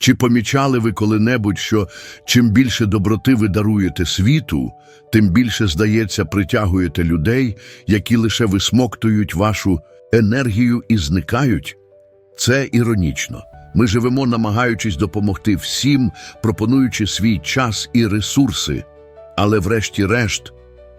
Чи помічали ви коли-небудь, що чим більше доброти ви даруєте світу, тим більше, здається, притягуєте людей, які лише висмоктують вашу енергію і зникають? Це іронічно. Ми живемо, намагаючись допомогти всім, пропонуючи свій час і ресурси, але врешті-решт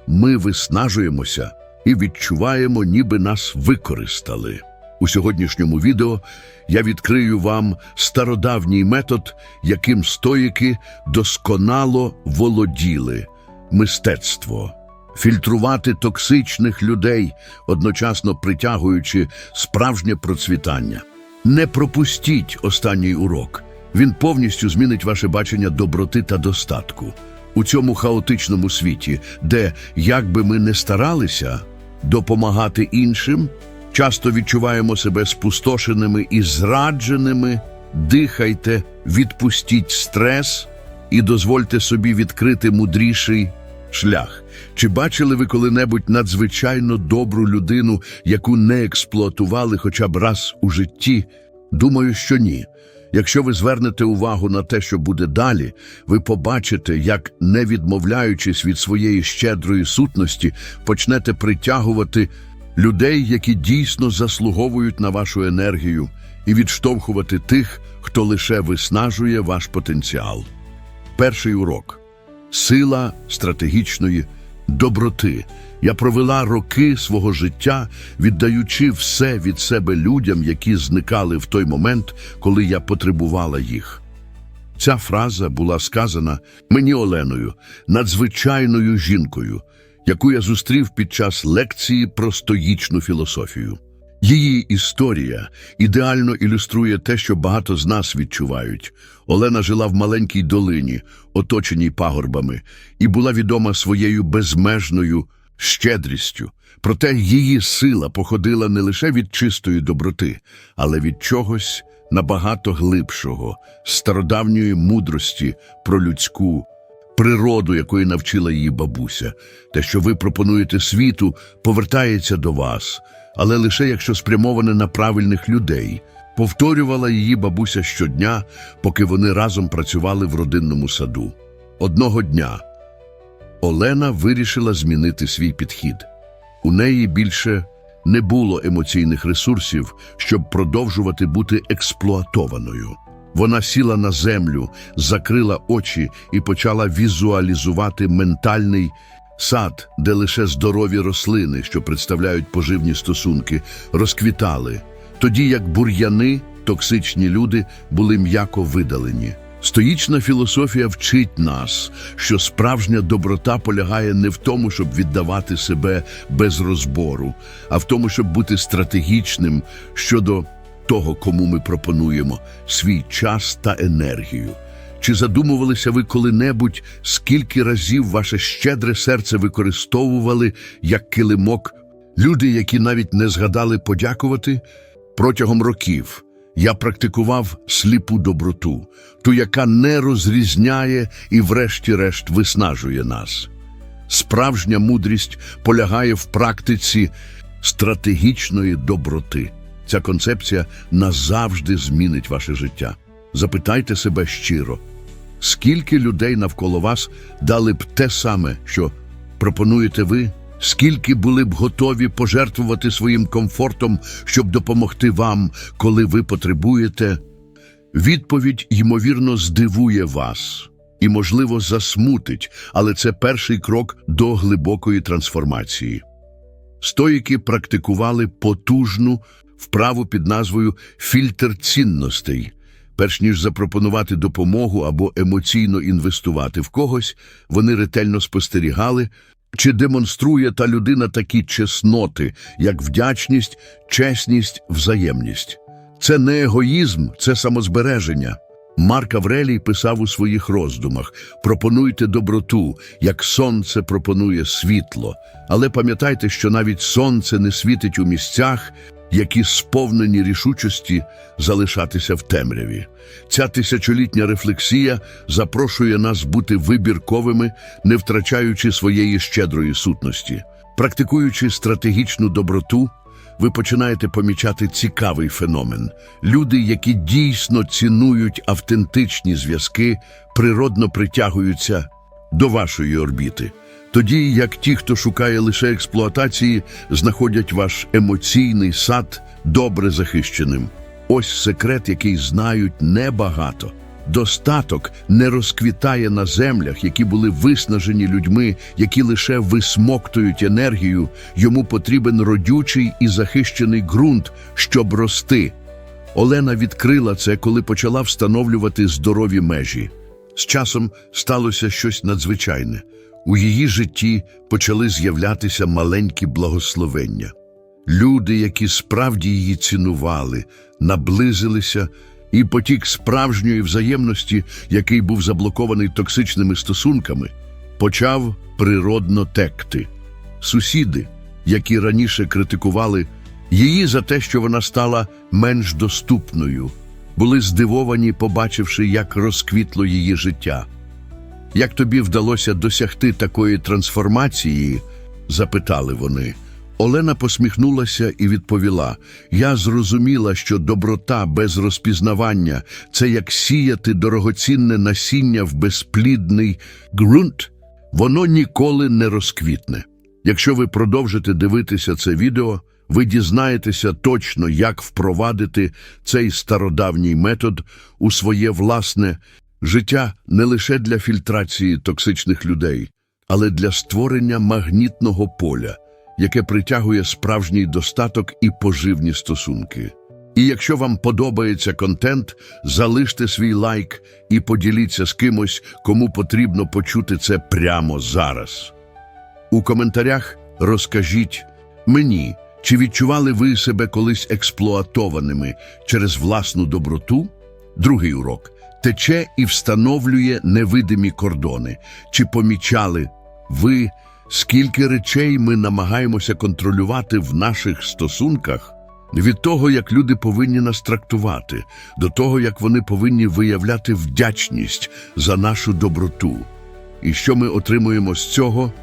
ми виснажуємося і відчуваємо, ніби нас використали. У сьогоднішньому відео я відкрию вам стародавній метод, яким стоїки досконало володіли мистецтво. Фільтрувати токсичних людей, одночасно притягуючи справжнє процвітання. Не пропустіть останній урок. Він повністю змінить ваше бачення доброти та достатку. У цьому хаотичному світі, де, як би ми не старалися допомагати іншим, часто відчуваємо себе спустошеними і зрадженими. Дихайте, відпустіть стрес і дозвольте собі відкрити мудріший шлях. Чи бачили ви коли-небудь надзвичайно добру людину, яку не експлуатували хоча б раз у житті? Думаю, що ні. Якщо ви звернете увагу на те, що буде далі, ви побачите, як, не відмовляючись від своєї щедрої сутності, почнете притягувати людей, які дійсно заслуговують на вашу енергію, і відштовхувати тих, хто лише виснажує ваш потенціал. Перший урок сила стратегічної доброти. Я провела роки свого життя, віддаючи все від себе людям, які зникали в той момент, коли я потребувала їх. Ця фраза була сказана мені Оленою, надзвичайною жінкою, яку я зустрів під час лекції про стоїчну філософію. Її історія ідеально ілюструє те, що багато з нас відчувають. Олена жила в маленькій долині, оточеній пагорбами, і була відома своєю безмежною щедрістю. Проте її сила походила не лише від чистої доброти, але від чогось набагато глибшого, стародавньої мудрості про людську природу, якої навчила її бабуся. Те, що ви пропонуєте світу, повертається до вас, але лише якщо спрямоване на правильних людей. Повторювала її бабуся щодня, поки вони разом працювали в родинному саду. Одного дня Олена вирішила змінити свій підхід. У неї більше не було емоційних ресурсів, щоб продовжувати бути експлуатованою. Вона сіла на землю, закрила очі і почала візуалізувати ментальний сад, де лише здорові рослини, що представляють поживні стосунки, розквітали, тоді як бур'яни, токсичні люди були м'яко видалені. Стоїчна філософія вчить нас, що справжня доброта полягає не в тому, щоб віддавати себе без розбору, а в тому, щоб бути стратегічним щодо того, кому ми пропонуємо свій час та енергію. Чи задумувалися ви коли-небудь, скільки разів ваше щедре серце використовували як килимок люди, які навіть не згадали подякувати протягом років? Я практикував сліпу доброту, ту, яка не розрізняє і, врешті-решт, виснажує нас. Справжня мудрість полягає в практиці стратегічної доброти. Ця концепція назавжди змінить ваше життя. Запитайте себе щиро, скільки людей навколо вас дали б те саме, що пропонуєте ви? Скільки були б готові пожертвувати своїм комфортом, щоб допомогти вам, коли ви потребуєте? Відповідь, ймовірно, здивує вас і, можливо, засмутить, але це перший крок до глибокої трансформації. Стоїки практикували потужну вправу під назвою фільтр цінностей. Перш ніж запропонувати допомогу або емоційно інвестувати в когось, вони ретельно спостерігали, чи демонструє та людина такі чесноти, як вдячність, чесність, взаємність. Це не егоїзм, це самозбереження. Марк Аврелій писав у своїх роздумах: пропонуйте доброту, як сонце пропонує світло. Але пам'ятайте, що навіть сонце не світить у місцях, які сповнені рішучості залишатися в темряві. Ця тисячолітня рефлексія запрошує нас бути вибірковими, не втрачаючи своєї щедрої сутності. Практикуючи стратегічну доброту, ви починаєте помічати цікавий феномен. Люди, які дійсно цінують автентичні зв'язки, природно притягуються до вашої орбіти. Тоді як ті, хто шукає лише експлуатації, знаходять ваш емоційний сад добре захищеним. Ось секрет, який знають небагато. Достаток не розквітає на землях, які були виснажені людьми, які лише висмоктують енергію. Йому потрібен родючий і захищений ґрунт, щоб рости. Олена відкрила це, коли почала встановлювати здорові межі. З часом сталося щось надзвичайне. У її житті почали з'являтися маленькі благословення. Люди, які справді її цінували, наблизилися, і потік справжньої взаємності, який був заблокований токсичними стосунками, почав природно текти. Сусіди, які раніше критикували її за те, що вона стала менш доступною, були здивовані, побачивши, як розквітло її життя. Як тобі вдалося досягти такої трансформації? запитали вони. Олена посміхнулася і відповіла: Я зрозуміла, що доброта без розпізнавання це як сіяти дорогоцінне насіння в безплідний ґрунт. Воно ніколи не розквітне. Якщо ви продовжите дивитися це відео, ви дізнаєтеся точно, як впровадити цей стародавній метод у своє власне життя не лише для фільтрації токсичних людей, але для створення магнітного поля, яке притягує справжній достаток і поживні стосунки. І якщо вам подобається контент, залиште свій лайк і поділіться з кимось, кому потрібно почути це прямо зараз. У коментарях розкажіть мені, чи відчували ви себе колись експлуатованими через власну доброту? Другий урок тече і встановлює невидимі кордони. Чи помічали ви, скільки речей ми намагаємося контролювати в наших стосунках? Від того, як люди повинні нас трактувати, до того, як вони повинні виявляти вдячність за нашу доброту. І що ми отримуємо з цього?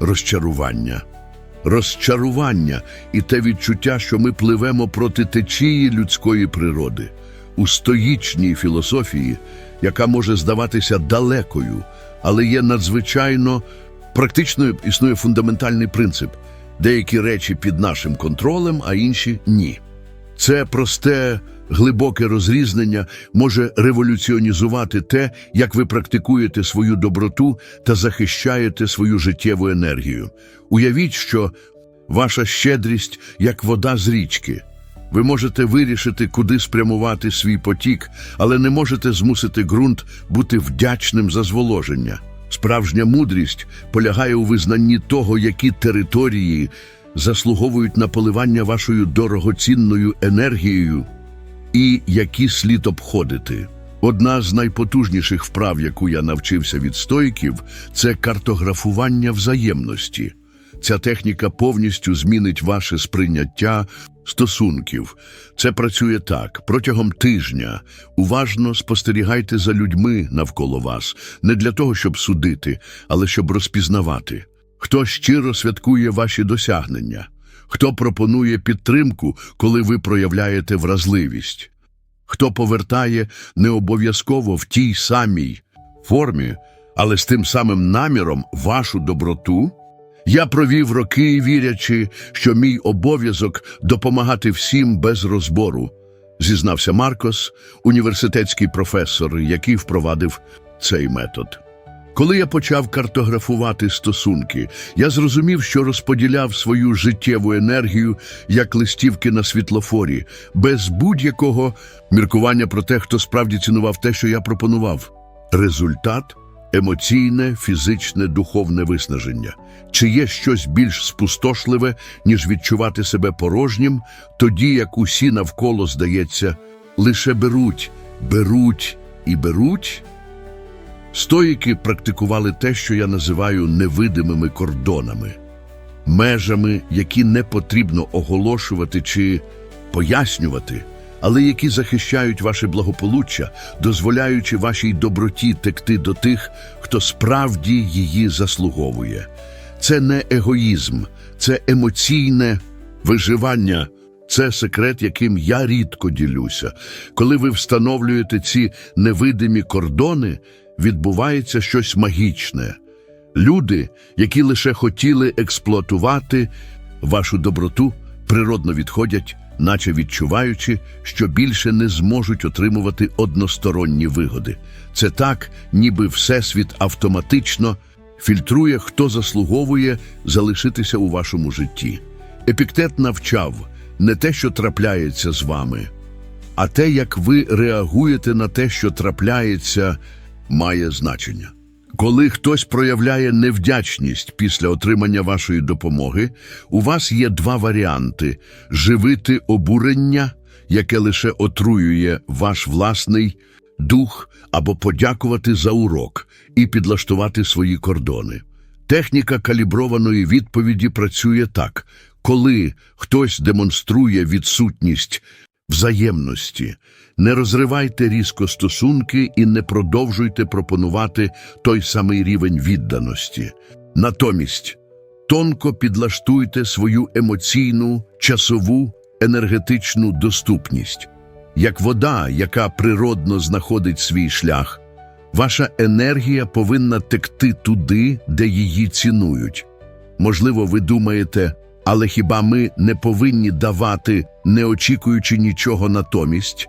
Розчарування. Розчарування і те відчуття, що ми пливемо проти течії людської природи. У стоїчній філософії, яка може здаватися далекою, але є надзвичайно практичною, існує фундаментальний принцип. Деякі речі під нашим контролем, а інші ні. Це просте, глибоке розрізнення може революціонізувати те, як ви практикуєте свою доброту та захищаєте свою життєву енергію. Уявіть, що ваша щедрість як вода з річки. Ви можете вирішити, куди спрямувати свій потік, але не можете змусити ґрунт бути вдячним за зволоження. Справжня мудрість полягає у визнанні того, які території заслуговують на поливання вашою дорогоцінною енергією і які слід обходити. Одна з найпотужніших вправ, яку я навчився від стоїків, це картографування взаємності. Ця техніка повністю змінить ваше сприйняття стосунків. Це працює так. Протягом тижня уважно спостерігайте за людьми навколо вас, не для того, щоб судити, але щоб розпізнавати. Хто щиро святкує ваші досягнення, хто пропонує підтримку, коли ви проявляєте вразливість, хто повертає не обов'язково в тій самій формі, але з тим самим наміром вашу доброту. Я провів роки, вірячи, що мій обов'язок допомагати всім без розбору, зізнався Маркос, університетський професор, який впровадив цей метод. Коли я почав картографувати стосунки, я зрозумів, що розподіляв свою життєву енергію як листівки на світлофорі, без будь-якого міркування про те, хто справді цінував те, що я пропонував. Результат емоційне, фізичне, духовне виснаження. Чи є щось більш спустошливе, ніж відчувати себе порожнім, тоді як усі навколо, здається, лише беруть, беруть і беруть? Стоїки практикували те, що я називаю невидимими кордонами, межами, які не потрібно оголошувати чи пояснювати, але які захищають ваше благополуччя, дозволяючи вашій доброті текти до тих, хто справді її заслуговує. Це не егоїзм, це емоційне виживання Це секрет, яким я рідко ділюся. Коли ви встановлюєте ці невидимі кордони, відбувається щось магічне. Люди, які лише хотіли експлуатувати вашу доброту, природно відходять, наче відчуваючи, що більше не зможуть отримувати односторонні вигоди. Це так, ніби Всесвіт автоматично фільтрує, хто заслуговує залишитися у вашому житті. Епіктет навчав не те, що трапляється з вами, а те, як ви реагуєте на те, що трапляється, має значення. Коли хтось проявляє невдячність після отримання вашої допомоги, у вас є два варіанти: живити обурення, яке лише отруює ваш власний дух, або подякувати за урок і підлаштувати свої кордони. Техніка каліброваної відповіді працює так: коли хтось демонструє відсутність взаємності, не розривайте різко стосунки і не продовжуйте пропонувати той самий рівень відданості. Натомість тонко підлаштуйте свою емоційну, часову, енергетичну доступність. Як вода, яка природно знаходить свій шлях, ваша енергія повинна текти туди, де її цінують. Можливо, ви думаєте, але хіба ми не повинні давати, не очікуючи нічого натомість?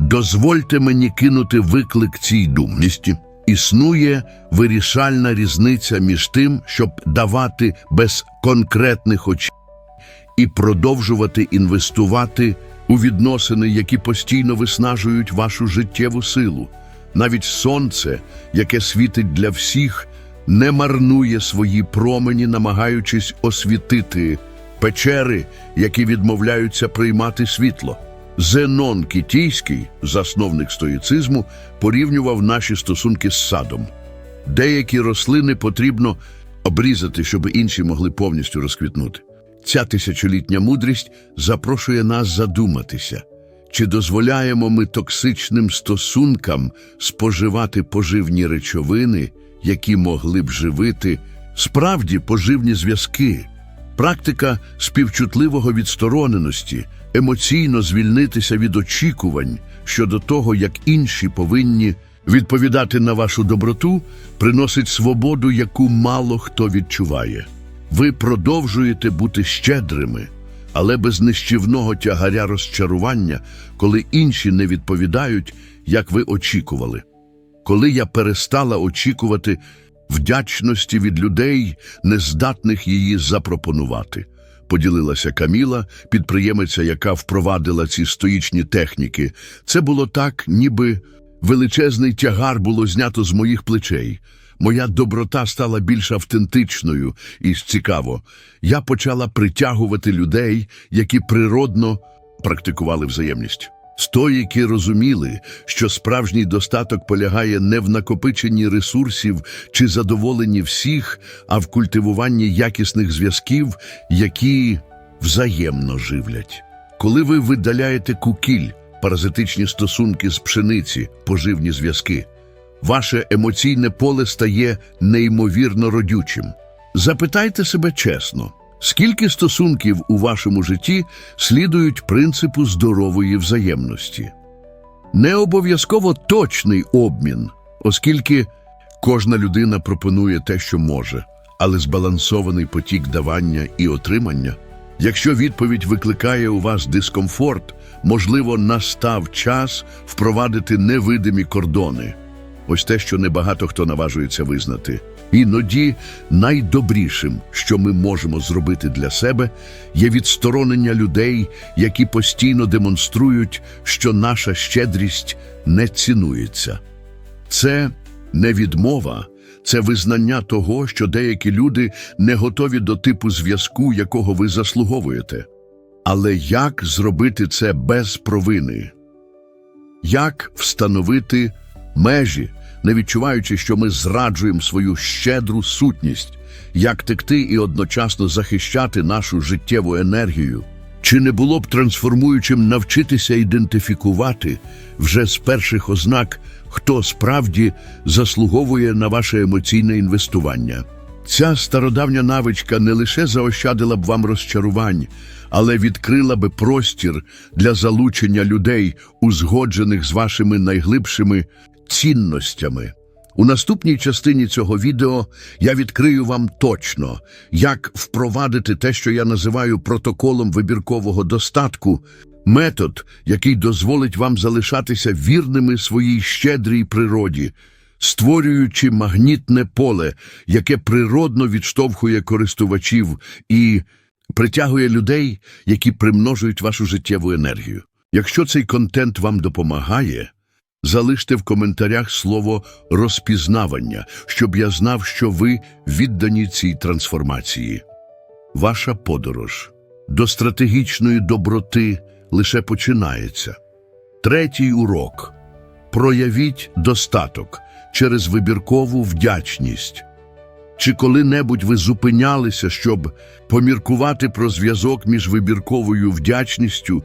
Дозвольте мені кинути виклик цій думності. Існує вирішальна різниця між тим, щоб давати без конкретних очей і продовжувати інвестувати у відносини, які постійно виснажують вашу життєву силу. Навіть сонце, яке світить для всіх, не марнує свої промені, намагаючись освітити печери, які відмовляються приймати світло. Зенон Кітійський, засновник стоїцизму, порівнював наші стосунки з садом. Деякі рослини потрібно обрізати, щоб інші могли повністю розквітнути. Ця тисячолітня мудрість запрошує нас задуматися, чи дозволяємо ми токсичним стосункам споживати поживні речовини, які могли б живити справді поживні зв'язки. Практика співчутливого відстороненості, емоційно звільнитися від очікувань щодо того, як інші повинні відповідати на вашу доброту, приносить свободу, яку мало хто відчуває. Ви продовжуєте бути щедрими, але без нищівного тягаря розчарування, коли інші не відповідають, як ви очікували. Коли я перестала очікувати вдячності від людей, нездатних її запропонувати, поділилася Каміла, підприємиця, яка впровадила ці стоїчні техніки. Це було так, ніби величезний тягар було знято з моїх плечей. Моя доброта стала більш автентичною і цікаво. Я почала притягувати людей, які природно практикували взаємність. Стоїки розуміли, що справжній достаток полягає не в накопиченні ресурсів чи задоволенні всіх, а в культивуванні якісних зв'язків, які взаємно живлять. Коли ви видаляєте кукіль, паразитичні стосунки з пшениці, поживні зв'язки, ваше емоційне поле стає неймовірно родючим. Запитайте себе чесно, скільки стосунків у вашому житті слідують принципу здорової взаємності? Не обов'язково точний обмін, оскільки кожна людина пропонує те, що може, але збалансований потік давання і отримання. Якщо відповідь викликає у вас дискомфорт, можливо, настав час впровадити невидимі кордони. Ось те, що небагато хто наважується визнати. Іноді найдобрішим, що ми можемо зробити для себе, є відсторонення людей, які постійно демонструють, що наша щедрість не цінується. Це не відмова, це визнання того, що деякі люди не готові до типу зв'язку, якого ви заслуговуєте. Але як зробити це без провини? Як встановити межі, не відчуваючи, що ми зраджуємо свою щедру сутність, як текти і одночасно захищати нашу життєву енергію? Чи не було б трансформуючим навчитися ідентифікувати вже з перших ознак, хто справді заслуговує на ваше емоційне інвестування? Ця стародавня навичка не лише заощадила б вам розчарувань, але відкрила би простір для залучення людей, узгоджених з вашими найглибшими цінностями. У наступній частині цього відео я відкрию вам точно, як впровадити те, що я називаю протоколом вибіркового достатку, метод, який дозволить вам залишатися вірними своїй щедрій природі, створюючи магнітне поле, яке природно відштовхує користувачів і притягує людей, які примножують вашу життєву енергію. Якщо цей контент вам допомагає, залиште в коментарях слово розпізнавання, щоб я знав, що ви віддані цій трансформації. Ваша подорож до стратегічної доброти лише починається. Третій урок. Проявіть достаток через вибіркову вдячність. Чи коли-небудь ви зупинялися, щоб поміркувати про зв'язок між вибірковою вдячністю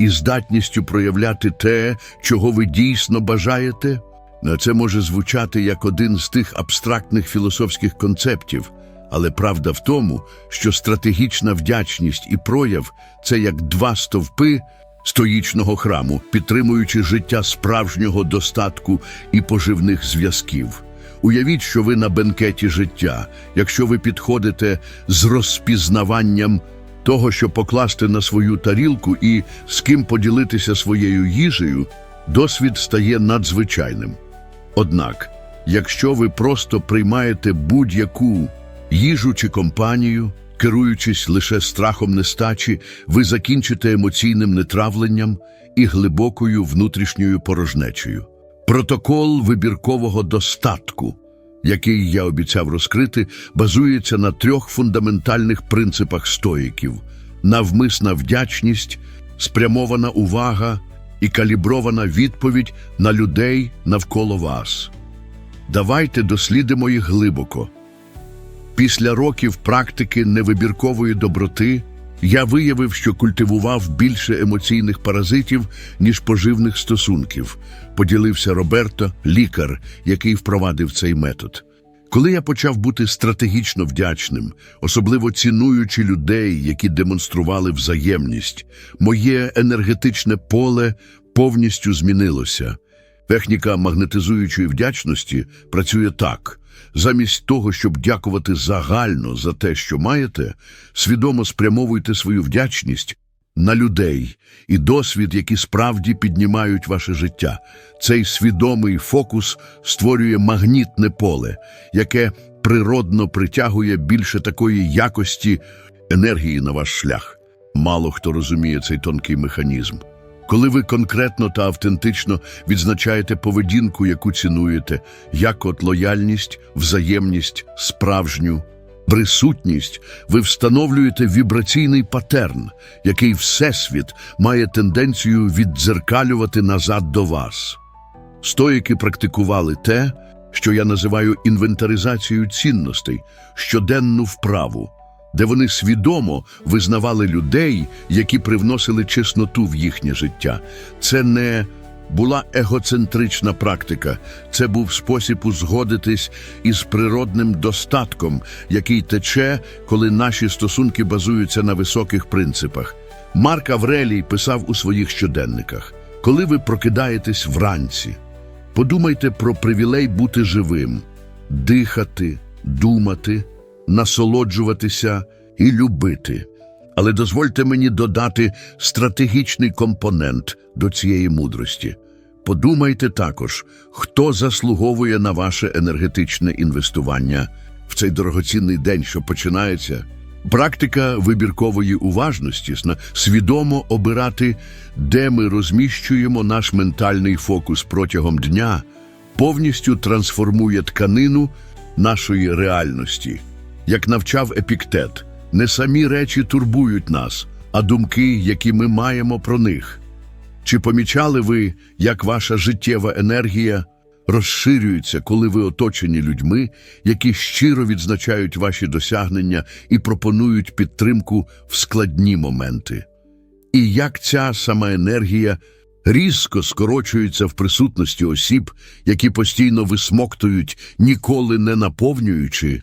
і здатністю проявляти те, чого ви дійсно бажаєте? На Це може звучати як один з тих абстрактних філософських концептів, але правда в тому, що стратегічна вдячність і прояв це як два стовпи стоїчного храму, підтримуючи життя справжнього достатку і поживних зв'язків. Уявіть, що ви на бенкеті життя, якщо ви підходите з розпізнаванням того, що покласти на свою тарілку і з ким поділитися своєю їжею, досвід стає надзвичайним. Однак, якщо ви просто приймаєте будь-яку їжу чи компанію, керуючись лише страхом нестачі, ви закінчите емоційним нетравленням і глибокою внутрішньою порожнечею. Протокол вибіркового достатку, який я обіцяв розкрити, базується на трьох фундаментальних принципах стоїків: навмисна вдячність, спрямована увага і калібрована відповідь на людей навколо вас. Давайте дослідимо їх глибоко. Після років практики невибіркової доброти я виявив, що культивував більше емоційних паразитів, ніж поживних стосунків, поділився Роберто, лікар, який впровадив цей метод. Коли я почав бути стратегічно вдячним, особливо цінуючи людей, які демонстрували взаємність, моє енергетичне поле повністю змінилося. Техніка магнетизуючої вдячності працює так. Замість того, щоб дякувати загально за те, що маєте, свідомо спрямовуйте свою вдячність на людей і досвід, які справді піднімають ваше життя. Цей свідомий фокус створює магнітне поле, яке природно притягує більше такої якості енергії на ваш шлях. Мало хто розуміє цей тонкий механізм. Коли ви конкретно та автентично відзначаєте поведінку, яку цінуєте, як от лояльність, взаємність, справжню присутність, ви встановлюєте вібраційний патерн, який Всесвіт має тенденцію віддзеркалювати назад до вас. Стоїки практикували те, що я називаю інвентаризацією цінностей, щоденну вправу, де вони свідомо визнавали людей, які привносили чесноту в їхнє життя. Це не була егоцентрична практика, це був спосіб узгодитись із природним достатком, який тече, коли наші стосунки базуються на високих принципах. Марк Аврелій писав у своїх щоденниках: коли ви прокидаєтесь вранці, подумайте про привілей бути живим, дихати, думати, насолоджуватися і любити. Але дозвольте мені додати стратегічний компонент до цієї мудрості. Подумайте також, хто заслуговує на ваше енергетичне інвестування в цей дорогоцінний день, що починається. Практика вибіркової уважності свідомо обирати, де ми розміщуємо наш ментальний фокус протягом дня, повністю трансформує тканину нашої реальності. Як навчав епіктет, не самі речі турбують нас, а думки, які ми маємо про них. Чи помічали ви, як ваша життєва енергія розширюється, коли ви оточені людьми, які щиро відзначають ваші досягнення і пропонують підтримку в складні моменти? І як ця сама енергія різко скорочується в присутності осіб, які постійно висмоктують, ніколи не наповнюючи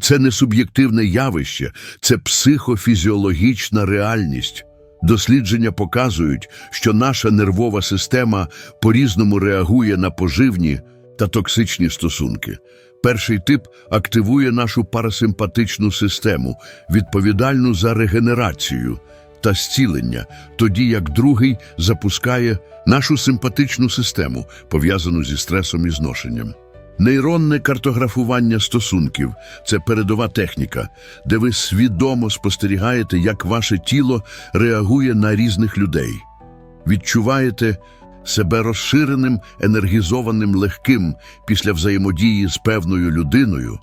Це не суб'єктивне явище, це психофізіологічна реальність. Дослідження показують, що наша нервова система по-різному реагує на поживні та токсичні стосунки. Перший тип активує нашу парасимпатичну систему, відповідальну за регенерацію та зцілення, тоді як другий запускає нашу симпатичну систему, пов'язану зі стресом і зношенням. Нейронне картографування стосунків це передова техніка, де ви свідомо спостерігаєте, як ваше тіло реагує на різних людей. Відчуваєте себе розширеним, енергізованим, легким після взаємодії з певною людиною,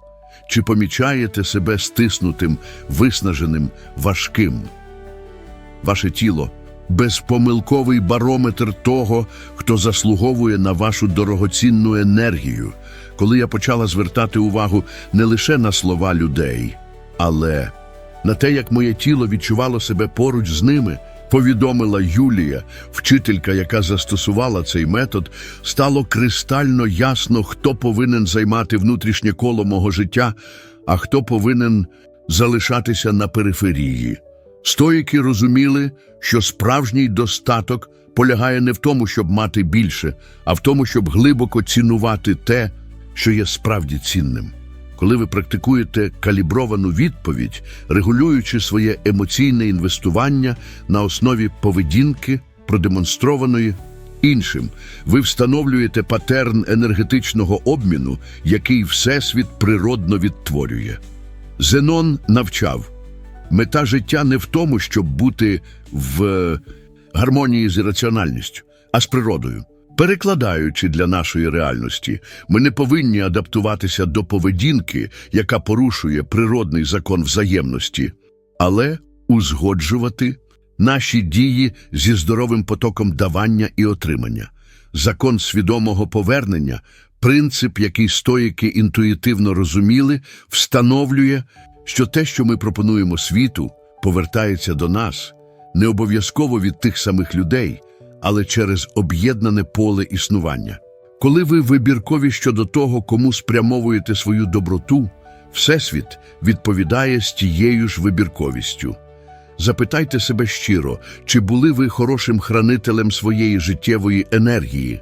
чи помічаєте себе стиснутим, виснаженим, важким. Ваше тіло безпомилковий барометр того, хто заслуговує на вашу дорогоцінну енергію. Коли я почала звертати увагу не лише на слова людей, але на те, як моє тіло відчувало себе поруч з ними, повідомила Юлія, вчителька, яка застосувала цей метод, стало кристально ясно, хто повинен займати внутрішнє коло мого життя, а хто повинен залишатися на периферії. Стоїки розуміли, що справжній достаток полягає не в тому, щоб мати більше, а в тому, щоб глибоко цінувати те, що є справді цінним. Коли ви практикуєте калібровану відповідь, регулюючи своє емоційне інвестування на основі поведінки, продемонстрованої іншим, ви встановлюєте патерн енергетичного обміну, який Всесвіт природно відтворює. Зенон навчав, мета життя не в тому, щоб бути в гармонії з раціональністю, а з природою. Перекладаючи для нашої реальності, ми не повинні адаптуватися до поведінки, яка порушує природний закон взаємності, але узгоджувати наші дії зі здоровим потоком давання і отримання. Закон свідомого повернення, принцип, який стоїки інтуїтивно розуміли, встановлює, що те, що ми пропонуємо світу, повертається до нас, не обов'язково від тих самих людей але через об'єднане поле існування. Коли ви вибіркові щодо того, кому спрямовуєте свою доброту, Всесвіт відповідає з тією ж вибірковістю. Запитайте себе щиро, чи були ви хорошим хранителем своєї життєвої енергії,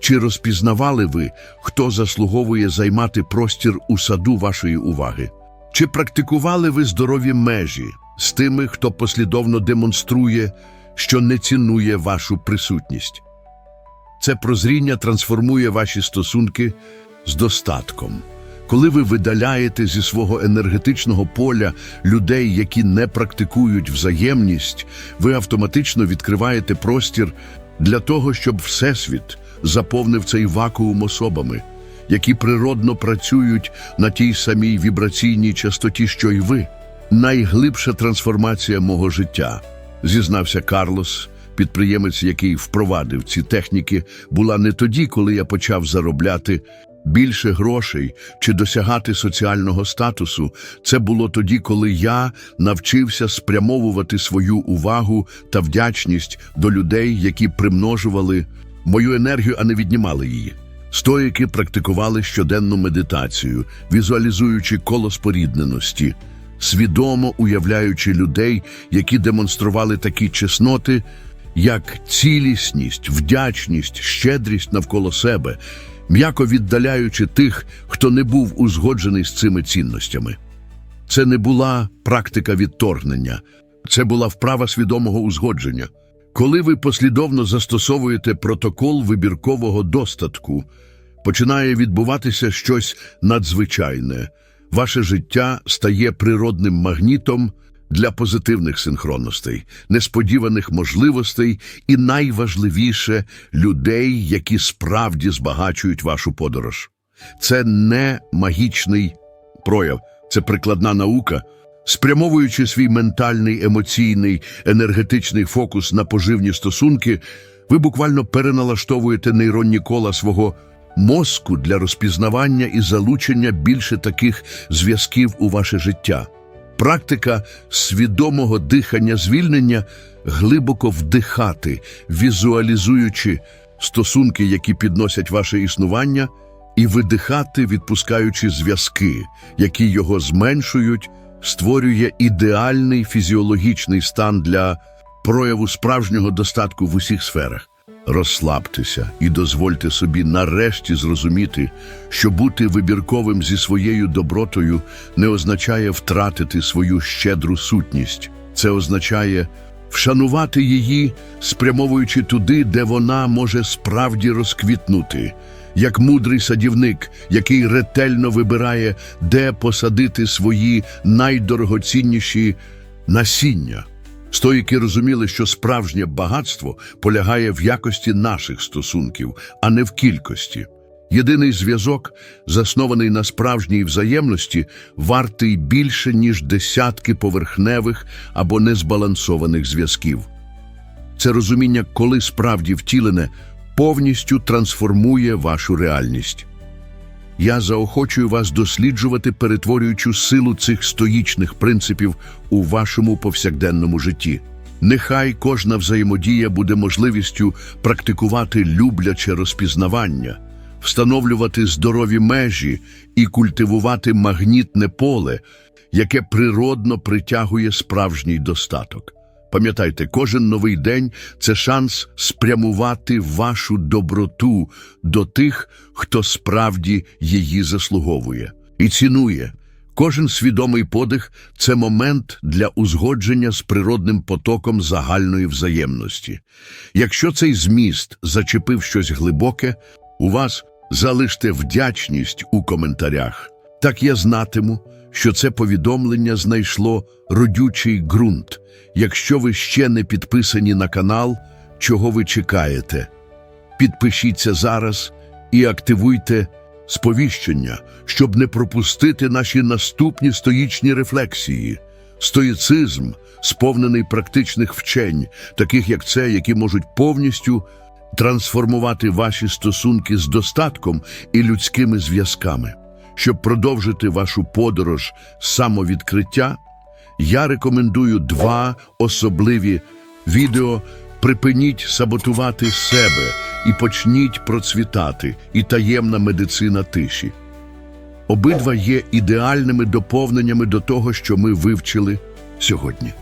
чи розпізнавали ви, хто заслуговує займати простір у саду вашої уваги, чи практикували ви здорові межі з тими, хто послідовно демонструє, що не цінує вашу присутність. Це прозріння трансформує ваші стосунки з достатком. Коли ви видаляєте зі свого енергетичного поля людей, які не практикують взаємність, ви автоматично відкриваєте простір для того, щоб Всесвіт заповнив цей вакуум особами, які природно працюють на тій самій вібраційній частоті, що й ви. Найглибша трансформація мого життя зізнався Карлос, підприємець, який впровадив ці техніки, була не тоді, коли я почав заробляти більше грошей чи досягати соціального статусу. Це було тоді, коли я навчився спрямовувати свою увагу та вдячність до людей, які примножували мою енергію, а не віднімали її. Стоїки практикували щоденну медитацію, візуалізуючи коло спорідненості свідомо уявляючи людей, які демонстрували такі чесноти, як цілісність, вдячність, щедрість навколо себе, м'яко віддаляючи тих, хто не був узгоджений з цими цінностями. Це не була практика відторгнення, це була вправа свідомого узгодження. Коли ви послідовно застосовуєте протокол вибіркового достатку, починає відбуватися щось надзвичайне ваше життя стає природним магнітом для позитивних синхронностей, несподіваних можливостей і найважливіше людей, які справді збагачують вашу подорож. Це не магічний прояв, це прикладна наука. Спрямовуючи свій ментальний, емоційний, енергетичний фокус на поживні стосунки, ви буквально переналаштовуєте нейронні кола свого мозку для розпізнавання і залучення більше таких зв'язків у ваше життя. Практика свідомого дихання звільнення глибоко вдихати, візуалізуючи стосунки, які підносять ваше існування, і видихати, відпускаючи зв'язки, які його зменшують, створює ідеальний фізіологічний стан для прояву справжнього достатку в усіх сферах. Розслабтеся і дозвольте собі нарешті зрозуміти, що бути вибірковим зі своєю добротою не означає втратити свою щедру сутність. Це означає вшанувати її, спрямовуючи туди, де вона може справді розквітнути, як мудрий садівник, який ретельно вибирає, де посадити свої найдорогоцінніші насіння. Стоїки розуміли, що справжнє багатство полягає в якості наших стосунків, а не в кількості. Єдиний зв'язок, заснований на справжній взаємності, вартий більше, ніж десятки поверхневих або незбалансованих зв'язків. Це розуміння, коли справді втілене, повністю трансформує вашу реальність. Я заохочую вас досліджувати, перетворюючи силу цих стоїчних принципів у вашому повсякденному житті. Нехай кожна взаємодія буде можливістю практикувати любляче розпізнавання, встановлювати здорові межі і культивувати магнітне поле, яке природно притягує справжній достаток. Пам'ятайте, кожен новий день це шанс спрямувати вашу доброту до тих, хто справді її заслуговує і цінує. Кожен свідомий подих це момент для узгодження з природним потоком загальної взаємності. Якщо цей зміст зачепив щось глибоке, у вас залиште вдячність у коментарях. Так я знатиму, що це повідомлення знайшло родючий ґрунт. Якщо ви ще не підписані на канал, чого ви чекаєте? Підпишіться зараз і активуйте сповіщення, щоб не пропустити наші наступні стоїчні рефлексії. Стоїцизм, сповнений практичних вчень, таких як це, які можуть повністю трансформувати ваші стосунки з достатком і людськими зв'язками. Щоб продовжити вашу подорож самовідкриття, я рекомендую два особливі відео Припиніть саботувати себе і почніть процвітати і таємна медицина тиші. Обидва є ідеальними доповненнями до того, що ми вивчили сьогодні.